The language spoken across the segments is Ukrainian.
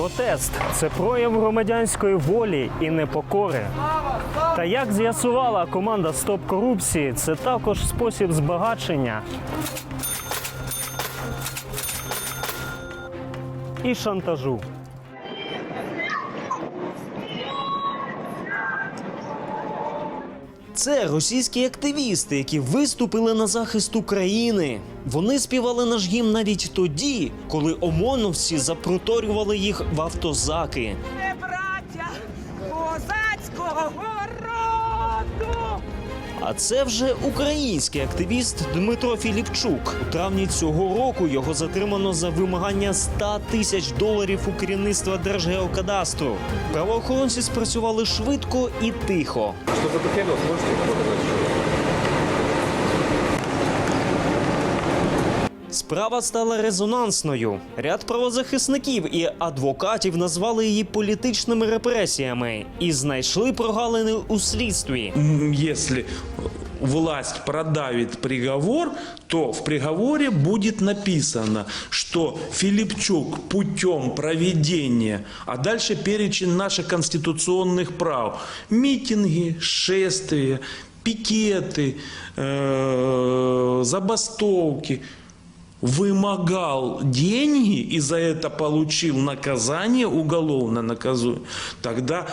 Протест це прояв громадянської волі і непокори. Та як з'ясувала команда Стоп корупції, це також спосіб збагачення і шантажу. Це російські активісти, які виступили на захист України. Вони співали наш гімн навіть тоді, коли ОМОНовці запроторювали їх в автозаки. Браття козацького роду! А це вже український активіст Дмитро Філіпчук. У травні цього року його затримано за вимагання 100 тисяч доларів у керівництва Держгеокадастру. Правоохоронці спрацювали швидко і тихо. Що за можете показать? Справа стала резонансною. Ряд правозахисників і адвокатів назвали її політичними репресіями і знайшли прогалини у слідстві. М, если власть продавит приговор, то в приговоре будет написано, что Филипчук путем проведения, а дальше перечень наших конституционных прав, митинги, шествия, пикеты, э, забастовки, вымогал деньги и за это получил наказание уголовно наказуемое, тогда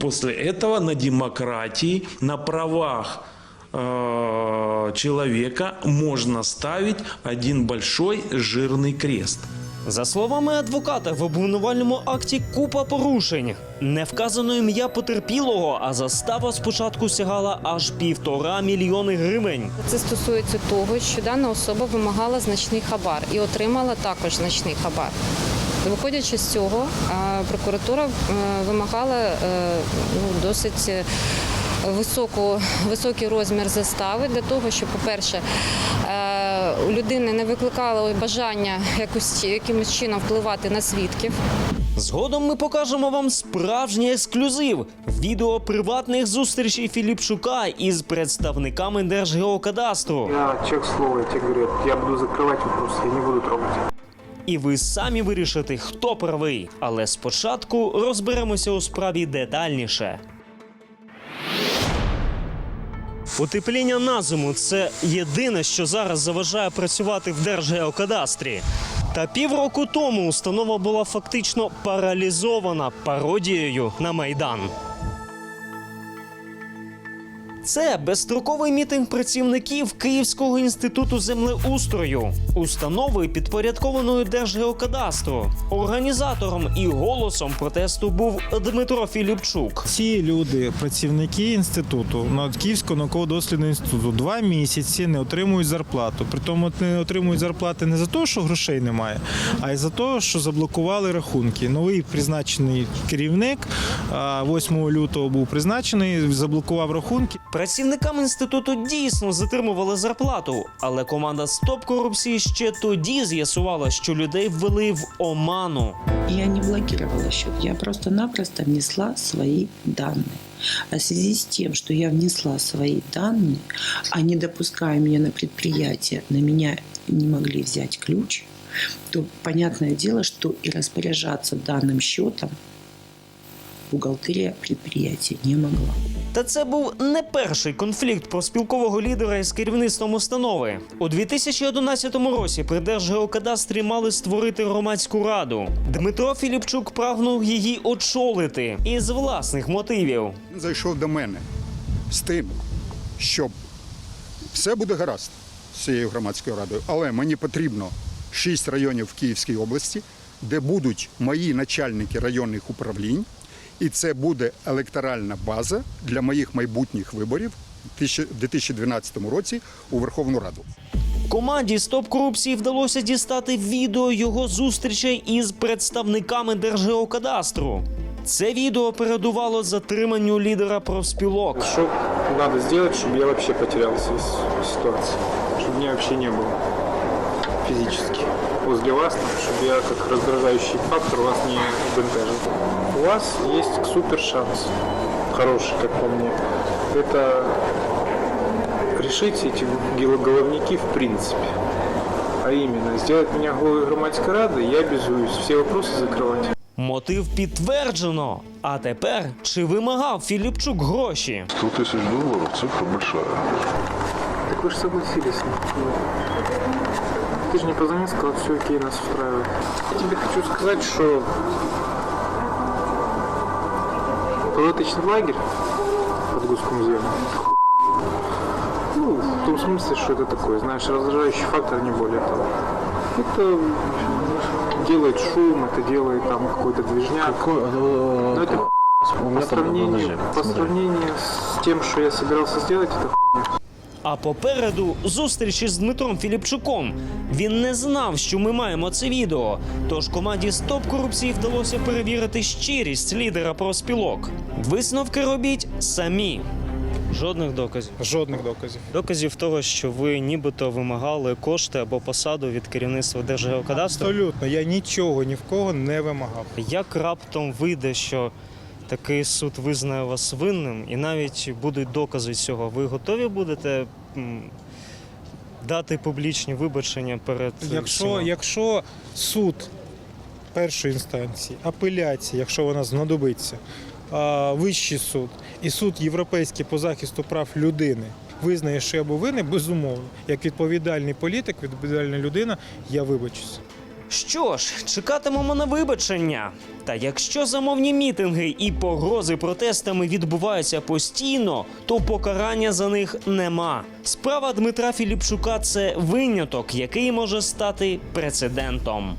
после этого на демократии, на правах э, человека можно ставить один большой жирный крест. За словами адвоката, в обвинувальному акті купа порушень. Не вказано ім'я потерпілого, а застава спочатку сягала аж півтора мільйони гривень. Це стосується того, що дана особа вимагала значний хабар і отримала також значний хабар. Виходячи з цього, е, прокуратура е, вимагала е, ну, досить високу, високий розмір застави для того, щоб, по-перше, у людини не викликало бажання якось, якимось чином впливати на свідків. Згодом ми покажемо вам справжній ексклюзив відео приватних зустрічей Філіпчука із представниками Держгеокадастру. Я человек слова, я тебе говорю, я буду закрывать вопрос, я не буду трогать. І ви самі вирішите, хто правий. Але спочатку розберемося у справі детальніше. Утепління на зиму це єдине, що зараз заважає працювати в Держгеокадастрі. Та півроку тому установа була фактично паралізована пародією на майдан. Це безстроковий мітинг працівників Київського інституту землеустрою, установи підпорядкованої Держгеокадастру. Організатором і голосом протесту був Дмитро Філіпчук. Ці люди, працівники інституту, над Київського науково-дослідного інституту, два місяці не отримують зарплату. Притому не отримують зарплати не за те, що грошей немає, а й за те, що заблокували рахунки. Новий призначений керівник а, 8 лютого був призначений, заблокував рахунки. Працівникам інституту дійсно затримували зарплату, але команда Стоп корупції ще тоді з'ясувала, що людей ввели в оману. Я не блокировала счет, я просто-напросто внесла свои данные. А в связи с тем, что я внесла свои данные, а не допуская меня на предприятие, на меня не могли взять ключ, то понятное дело, что и распоряжаться данным счетом бухгалтерия предприятия не могла. Та це був не перший конфлікт профспілкового лідера із керівництвом установи. У 2011 році при Держгеокадастрі мали створити громадську раду. Дмитро Філіпчук прагнув її очолити із власних мотивів. Він зайшов до мене з тим, що все буде гаразд з цією громадською радою, але мені потрібно шість районів в Київській області, де будуть мої начальники районних управлінь, і це буде електоральна база для моїх майбутніх виборів в 2012 році у Верховну Раду. Команді Стоп корупції вдалося дістати відео його зустрічей із представниками Держгеокадастру. Це відео передувало затриманню лідера профспілок. Что надо сделать, чтобы я вообще потерялся из ситуации? Чтобы меня вообще не было физически возле вас, чтобы я как раздражающий фактор вас не бентежил. У вас есть супер шанс, хороший, как по мне. Это решить эти гил- головники в принципе. А именно, сделать меня главой громадской рады, я обязуюсь все вопросы закрывать. Мотив підтверджено. А тепер чи вимагав Філіпчук гроші? 100 тысяч долларов цифра большая. Так вы же согласились. Ты же не позвонил, сказал, все окей, нас устраивает. Я тебе хочу сказать, что палаточный лагерь под Гускомузеем ну, в том смысле, что это такое, знаешь, раздражающий фактор, не более того. Это делает шум, это делает там какой-то движняк. Но это по сравнению, по сравнению с тем, что я собирался сделать, это А попереду зустріч із Дмитром Філіпчуком. Він не знав, що ми маємо це відео. Тож команді Стоп корупції вдалося перевірити щирість лідера профспілок. Висновки робіть самі. Жодних доказів. Жодних доказів. Доказів того, що ви нібито вимагали кошти або посаду від керівництва Держгеокадастру. Абсолютно, я нічого ні в кого не вимагав. Як раптом вийде, що такий суд визнає вас винним, і навіть будуть докази цього, ви готові будете дати публічні вибачення перед Якщо, всіма? якщо суд першої інстанції, апеляції, якщо вона знадобиться, вищий суд і суд європейський по захисту прав людини визнає, що я був винний, безумовно, як відповідальний політик, відповідальна людина, я вибачусь. Що ж, чекатимемо на вибачення. Та якщо замовні мітинги і погрози протестами відбуваються постійно, то покарання за них нема. Справа Дмитра Філіпчука це виняток, який може стати прецедентом.